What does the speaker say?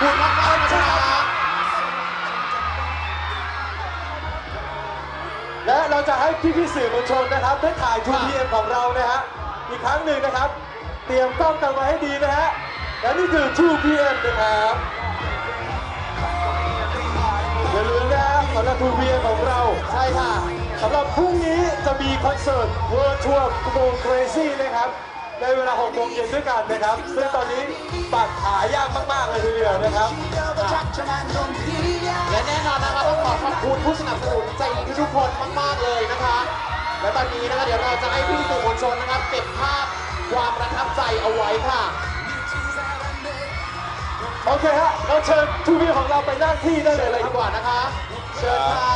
คุณมากมากๆนะคะและเราจะให้พี่พี่ๆสื่อมวลชนนะครับ ได้ถ่าย 2PM ของเรานะฮะอีกครั้งหนึ่งนะครับ เตรียมกล้องกันไว้ให้ดีนะฮะและนี่คือ 2PM นะครับอย่าลืมนะฮะสำหรับ 2PM ของเราใช่ค่ะสำหรับพรุ่งนี้จะมีคอนเสิร์ต World Tour Go Crazy นะครับในเวลา6โมงเย็นด้วยกันนะครับ ซึ่งตอนนี้บัตรหายากมากๆ เลยทีเดียวนะครับ และแน่นอนนะคะต้องขอขอบคุณผู้สนับสนุนใจดีทุกคนมากๆเลยนะคะ และตอนนี้นะคะเดี๋ยวเราจะให้พี่สื่อมวลชนนะครับเก็บภาพความประทับใจเอาไว้ค่ะ โอเคฮะเราเชิญ 2PM ของเราไปนั่งที่ได้เลยเลยคดีรับกว่านะคะ เชิญค่ะ